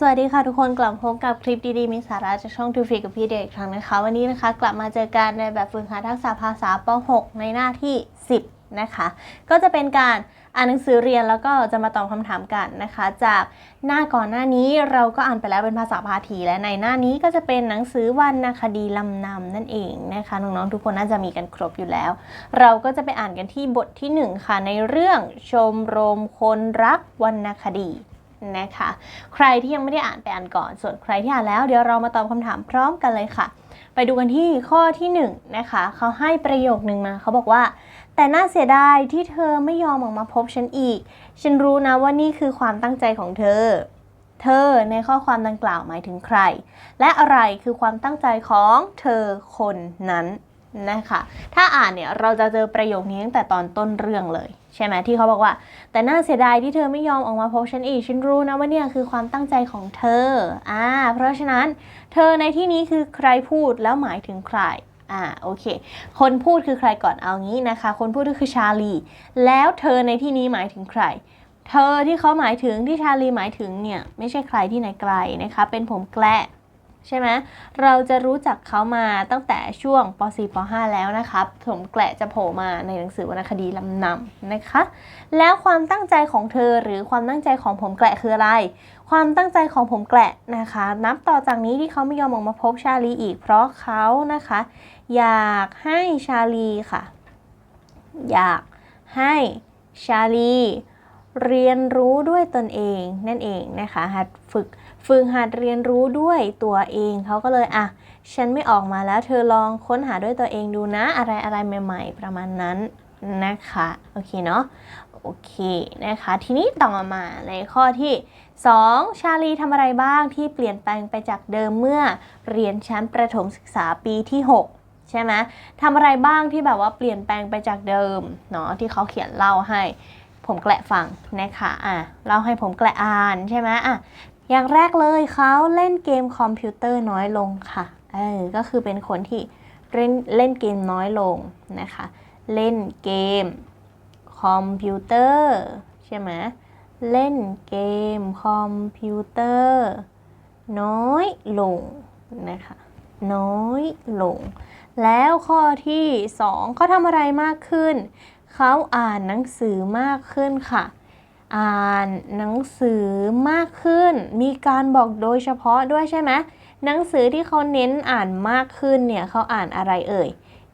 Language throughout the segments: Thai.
สวัสดีค่ะทุกคนกลับพบกับคลิปดีๆ มีสาระจากช่องทูฟีกับพี่เด็กอีกครั้งนะคะ วันนี้นะคะกลับมาเจอกันในแบบฝึกหัดทักษะภาษาป .6 ในหน้าที่ 10 นะคะ ก็จะเป็นการอ่านหนังสือเรียนแล้วก็จะมาตอบคำถามกันนะคะ จากหน้าก่อนหน้านี้เราก็อ่านไปแล้วเป็นภาษาพาทีและในหน้านี้ก็จะเป็นหนังสือวรรณคดีลำนำนั่นเองนะคะน้องๆทุกคนน่าจะมีกันครบอยู่แล้ว เราก็จะไปอ่านกันที่บทที่หนึ่งค่ะในเรื่องชมรมคนรักวรรณคดี นะคะ ใครที่ยังไม่ได้อ่านไปอ่านก่อน ส่วนใครที่อ่านแล้วเดี๋ยวเรามาตอบคำถามพร้อมกันเลยค่ะ ไปดูกันที่ข้อที่1นงนะคะเขาให้ประโยคนึงมาเขาบอกว่า แต่น่าเสียดายที่เธอไม่ยอมออกมาพบฉันอีก ฉันรู้นะว่านี่คือความตั้งใจของเธอ เธอในข้อความดังกล่าวหมายถึงใคร และอะไรคือความตั้งใจของเธอคนนั้นนะคะ ถ้าอ่านเนี่ยเราจะเจอประโยคนี้ตั้งแต่ตอนต้นเรื่องเลย ใช่ไหมที่เขาบอกว่า แต่น่าเสียดายที่เธอไม่ยอมออกมาพบฉันอีกฉันรู้นะว่าเนี่ยคือความตั้งใจของเธออ่าเพราะฉะนั้นเธอในที่นี้คือใครพูดแล้วหมายถึงใครอ่าโอเค คนพูดคือใครก่อนเอางี้นะคะ คนพูดก็คือชาลี แล้วเธอในที่นี้หมายถึงใคร เธอที่เขาหมายถึงที่ชาลีหมายถึงเนี่ยไม่ใช่ใครที่ไหนไกลนะคะเป็นผมแกละ ใช่ไหมเราจะรู้จักเขามาตั้งแต่ช่วงป .4 ป .5 แล้วนะครับผมแกละจะโผล่มาในหนังสือวรรณคดีลำนำนะคะ แล้วความตั้งใจของเธอหรือความตั้งใจของผมแกละคืออะไร ความตั้งใจของผมแกละนะคะ นับต่อจากนี้ที่เขาไม่ยอมออกมาพบชาลีอีก เพราะเขานะคะ อยากให้ชาลีค่ะ อยากให้ชาลี เรียนรู้ด้วยตนเองนั่นเองนะคะหัดฝึกฝึกหัดเรียนรู้ด้วยตัวเองเขาก็เลยอะฉันไม่ออกมาแล้วเธอลองค้นหาด้วยตัวเองดูนะ อะไรอะไรใหม่ ๆ ประมาณนั้นนะคะโอเคเนาะโอเคนะคะ ทีนี้ต่อมาในข้อที่ 2 ชาลีทำอะไรบ้างที่เปลี่ยนแปลงไปจากเดิมเมื่อเรียนชั้นประถมศึกษาปีที่ 6 ใช่ไหมทำอะไรบ้างที่แบบว่าเปลี่ยนแปลงไปจากเดิมเนาะที่เขาเขียนเล่าให้ ผมแกละฟังนะคะอะเล่าให้ผมแกละอ่านใช่ไหมอะอย่างแรกเลยเขาเล่นเกมคอมพิวเตอร์น้อยลงค่ะเออก็คือเป็นคนที่เล่นเล่นเกมน้อยลงนะคะ เล่นเกมคอมพิวเตอร์ใช่ไหมเล่นเกมคอมพิวเตอร์น้อยลงนะคะน้อยลง แล้วข้อที่ 2 เขาทำอะไรมากขึ้น เขาอ่านหนังสือมากขึ้นค่ะ อ่านหนังสือมากขึ้น มีการบอกโดยเฉพาะด้วยใช่ไหมหนังสือที่เขาเน้นอ่านมากขึ้นเนี่ยเขาอ่านอะไรเอ่ย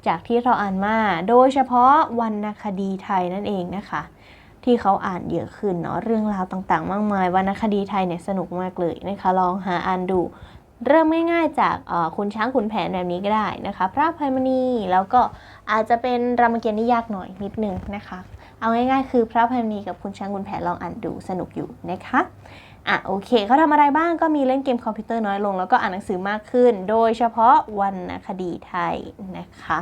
จากที่เราอ่านมา โดยเฉพาะวรรณคดีไทยนั่นเองนะคะ ที่เขาอ่านเยอะขึ้นเนาะเรื่องราวต่างๆ มากมายวรรณคดีไทยเนี่ยสนุกมากเลยนะคะลองหาอ่านดู เริ่มง่ายๆจากคุณช้างขุนแผนแบบนี้ก็ได้นะคะ พระภัยมณีแล้วก็อาจจะเป็นรามเกียรตินี่ยากหน่อยนิดนึงนะคะ เอาง่ายๆ คือพระภัยมณีกับคุณช้างขุนแผนลองอ่านดูสนุกอยู่นะคะ อะโอเคเขาทำอะไรบ้างก็มีเล่นเกมคอมพิวเตอร์น้อยลง แล้วก็อ่านหนังสือมากขึ้น โดยเฉพาะวรรณคดีไทยนะคะ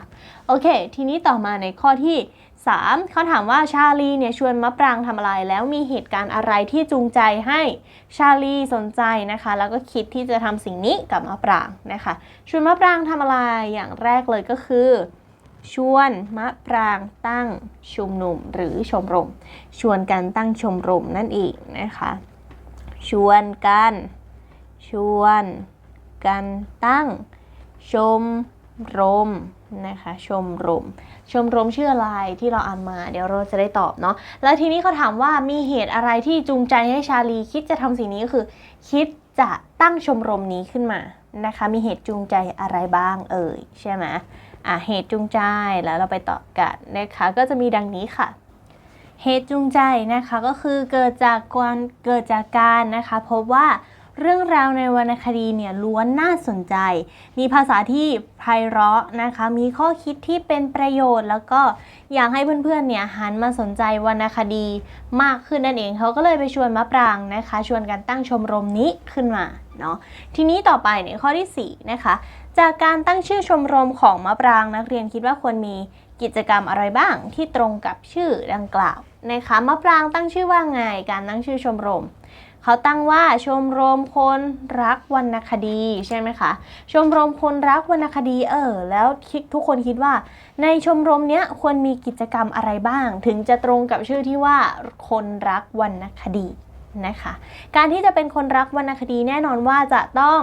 โอเค ทีนี้ต่อมาในข้อที่ 3เขาถามว่าชาลีเนี่ยชวนมะปรางทำอะไร แล้วมีเหตุการณ์อะไรที่จูงใจให้ชาลีสนใจนะคะ แล้วก็คิดที่จะทำสิ่งนี้กับมะปรางนะคะชวนมะปรางทำอะไรอย่างแรกเลยก็คือชวนมะปรางตั้งชุมนุมหรือชมรม ชวนกันตั้งชมรมนั่นเองนะคะ ชวนกัน ชวนกันตั้ง ชมรมนะคะ ชมรม ชมรมชื่ออะไรที่เราอ่านมา เดี๋ยวเราจะได้ตอบเนาะแล้วทีนี้เขาถามว่ามีเหตุอะไรที่จูงใจให้ชาลี คิดจะทำสิ่งนี้ก็คือ คิดจะตั้งชมรมนี้ขึ้นมานะคะ มีเหตุจูงใจอะไรบ้างเอ่ยใช่ไหมอะเหตุจูงใจแล้วเราไปตอบกันนะคะ ก็จะมีดังนี้ค่ะ เหตุจูงใจนะคะก็คือเกิดจากการเกิดจากการนะคะพบว่าเรื่องราวในวรรณคดีเนี่ยล้วนน่าสนใจ มีภาษาที่ไพเราะนะคะ มีข้อคิดที่เป็นประโยชน์ แล้วก็อยากให้เพื่อนๆเนี่ยหันมาสนใจวรรณคดีมากขึ้นนั่นเองเขาก็เลยไปชวนมะปรางนะคะ ชวนกันตั้งชมรมนี้ขึ้นมาเนาะ ทีนี้ต่อไปในข้อที่4นะคะ จากการตั้งชื่อชมรมของมะปรางนักเรียนคิดว่าควรมีกิจกรรมอะไรบ้างที่ตรงกับชื่อดังกล่าว นะคะมะปรางตั้งชื่อว่าไงการตั้งชื่อชมรมเขาตั้งว่าชมรมคนรักวรรณคดีใช่ไหมคะชมรมคนรักวรรณคดีเออแล้วทุกคนคิดว่า ในชมรมเนี้ยควรมีกิจกรรมอะไรบ้าง ถึงจะตรงกับชื่อที่ว่าคนรักวรรณคดี นะคะ การที่จะเป็นคนรักวรรณคดีแน่นอนว่าจะต้อง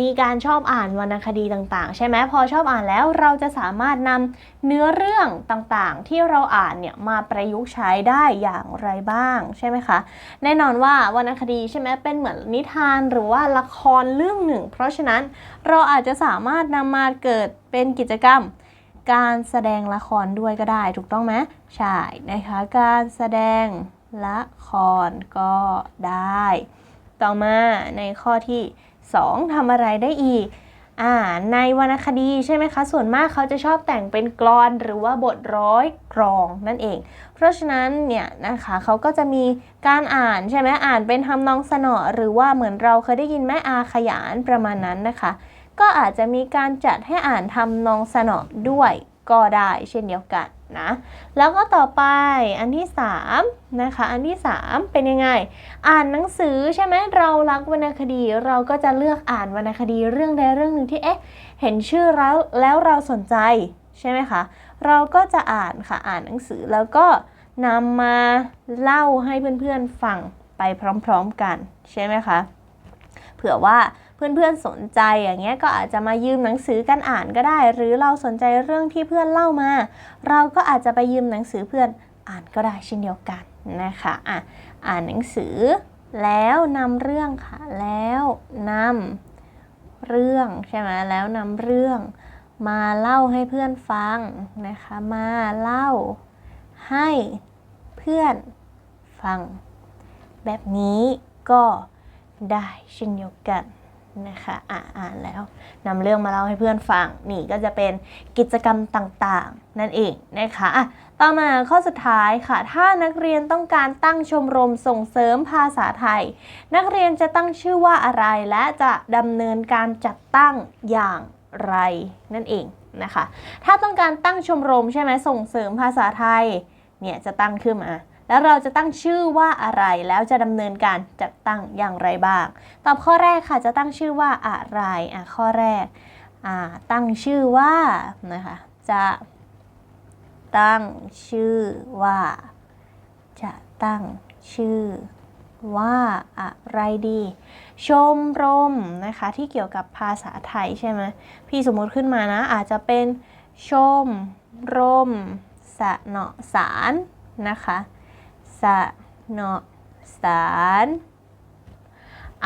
มีการชอบอ่านวรรณคดีต่างๆ ใช่ไหมพอชอบอ่านแล้วเราจะสามารถนำเนื้อเรื่องต่างๆ ที่เราอ่านเนี่ยมาประยุกต์ใช้ได้อย่างไรบ้างใช่ไหมคะแน่นอนว่าวรรณคดีใช่ไหมเป็นเหมือนนิทานหรือว่าละครเรื่องหนึ่ง เพราะฉะนั้นเราอาจจะสามารถนำมาเกิดเป็นกิจกรรม การแสดงละครด้วยก็ได้ถูกต้องไหมใช่นะคะการแสดง ละครก็ได้ ต่อมาในข้อที่ 2ทำอะไรได้อีกอ่าในวรรณคดีใช่ไหมคะ ส่วนมากเขาจะชอบแต่งเป็นกลอนหรือว่าบทร้อยกรองนั่นเอง เพราะฉะนั้นเนี่ยนะคะเขาก็จะมีการอ่านใช่ไหมอ่านเป็นทำนองสนอหรือว่าเหมือนเราเคยได้ยินแม่อาขยานประมาณนั้นนะคะ ก็อาจจะมีการจัดให้อ่านทำนองสนอด้วย ก็ได้เช่นเดียวกันนะ แล้วก็ต่อไปอันที่3นะคะ อันที่ 3 เป็นยังไง อ่านหนังสือใช่ไหมเรารักวรรณคดีเราก็จะเลือกอ่านวรรณคดีเรื่องใดเรื่องหนึ่งที่เอ๊ะเห็นชื่อแล้วแล้วเราสนใจใช่ไหมคะ เราก็จะอ่านค่ะอ่านหนังสือแล้วก็นำมาเล่าให้เพื่อนๆฟังไปพร้อมๆกันใช่ไหมคะ เผื่อว่า เพื่อนๆสนใจอย่างเงี้ยก็อาจจะมายืมหนังสือกันอ่านก็ได้ หรือเราสนใจเรื่องที่เพื่อนเล่ามา เราก็อาจจะไปยืมหนังสือเพื่อนอ่านก็ได้เช่นเดียวกันนะคะอะอ่านหนังสือ แล้วนำเรื่องค่ะ แล้วนำเรื่องใช่ไหมแล้วนำเรื่อง มาเล่าให้เพื่อนฟังนะคะมาเล่าให้เพื่อนฟัง แบบนี้ก็ได้เช่นเดียวกัน นะคะอ่าอ่านแล้วนำเรื่องมาเล่าให้เพื่อนฟังนี่ก็จะเป็นกิจกรรมต่างๆ นั่นเองนะคะอะต่อมาข้อสุดท้ายค่ะ ถ้านักเรียนต้องการตั้งชมรมส่งเสริมภาษาไทย นักเรียนจะตั้งชื่อว่าอะไรและจะดำเนินการจัดตั้งอย่างไรนั่นเองนะคะ ถ้าต้องการตั้งชมรมใช่ไหมส่งเสริมภาษาไทยเนี่ยจะตั้งขึ้นมา แล้วเราจะตั้งชื่อว่าอะไร แล้วจะดำเนินการจัดตั้งอย่างไรบ้าง ตอบข้อแรกค่ะจะตั้งชื่อว่าอะไรอะข้อแรกอ่าตั้งชื่อว่านะคะจะตั้งชื่อว่า จะตั้งชื่อว่าอะไรดี ชมรมนะคะที่เกี่ยวกับภาษาไทยใช่ไหมพี่สมมติขึ้นมานะ อาจจะเป็นชมรมสะเนาะสารนะคะ สะเนาะสาร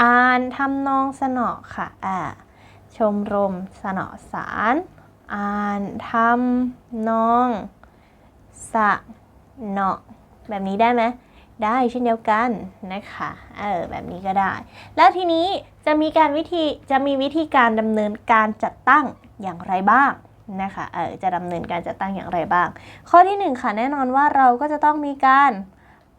อ่านทำนองสนอค่ะอ่าชมรมสนอสารอ่านทำนองสะเนาะแบบนี้ได้ไหมได้เช่นเดียวกันนะคะเออแบบนี้ก็ได้ แล้วทีนี้จะมีการวิธีจะมีวิธีการดำเนินการจัดตั้งอย่างไรบ้างนะคะเออจะดำเนินการจัดตั้งอย่างไรบ้าง ข้อที่หนึ่งค่ะแน่นอนว่าเราก็จะต้องมีการ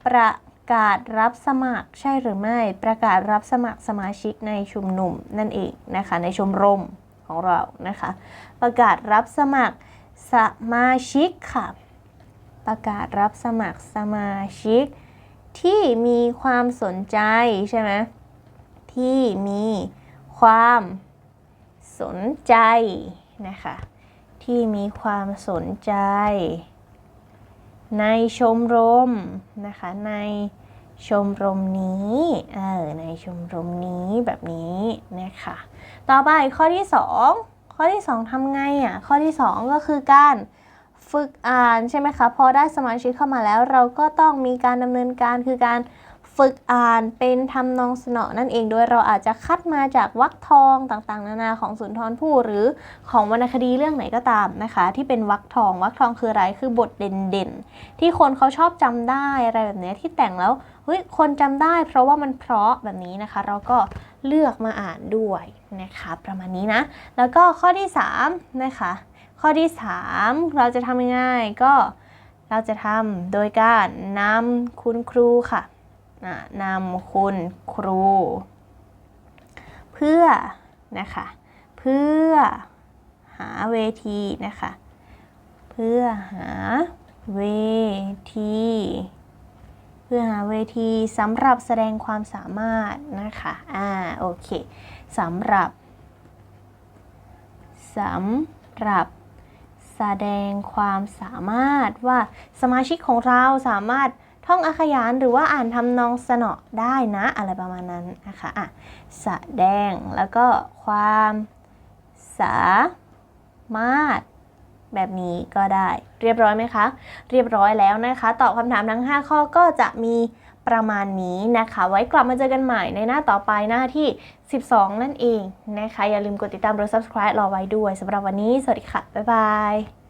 ประกาศรับสมัครใช่หรือไม่ ประกาศรับสมัครสมาชิกในชุมนุมนั่นเองนะคะในชมรมของเรานะคะ ประกาศรับสมัครสมาชิกค่ะ ประกาศรับสมัครสมาชิก ที่มีความสนใจใช่ไหมที่มีความสนใจนะคะที่มีความสนใจ ในชมรมนะคะในชมรมนี้เออในชมรมนี้แบบนี้นะคะต่อไปข้อที่ 2 ข้อที่ 2ทำไงอะข้อที่ 2 ก็คือการฝึกอ่านใช่ไหมคะพอได้สมาชิกเข้ามาแล้ว เราก็ต้องมีการดำเนินการคือการ ฝึกอ่านเป็นทำนองสนอนั่นเองโดยเราอาจจะคัดมาจากวรรคทองต่างๆ นานาของสุนทรภู่หรือของวรรณคดีเรื่องไหนก็ตามนะคะ ที่เป็นวรรคทองวรรคทองคืออะไรคือบทเด่นๆ ที่คนเขาชอบจำได้อะไรแบบนี้ที่แต่งแล้วเฮ้ยคนจำได้ เพราะว่ามันเพราะแบบนี้นะคะ เราก็เลือกมาอ่านด้วยนะคะประมาณนี้นะ แล้วก็ข้อที่3นะคะข้อที่ 3 เราจะทำยังไงก็เราจะทำโดยการนำคุณครูค่ะ นำคุณครู เพื่อนะคะ เพื่อหาเวทีนะคะ เพื่อหาเวที เพื่อหาเวทีสำหรับแสดงความสามารถนะคะอ่าโอเคสำหรับสำหรับแสดงความสามารถว่าสมาชิกของเราสามารถ ท่องอาขยานหรือว่าอ่านทำนองสนอได้นะอะไรประมาณนั้นนะคะอะแดงแล้วก็ความสามารถแบบนี้ก็ได้เรียบร้อยไหมคะ เรียบร้อยแล้วนะคะ ตอบคำถามทั้ง 5 ข้อก็จะมีประมาณนี้นะคะ ไว้กลับมาเจอกันใหม่ในหน้าต่อไปหน้าที่ 12 นั่นเองนะคะ อย่าลืมกดติดตามหรือ subscribe รอไว้ด้วยสำหรับวันนี้ สวัสดีค่ะ บ๊ายบาย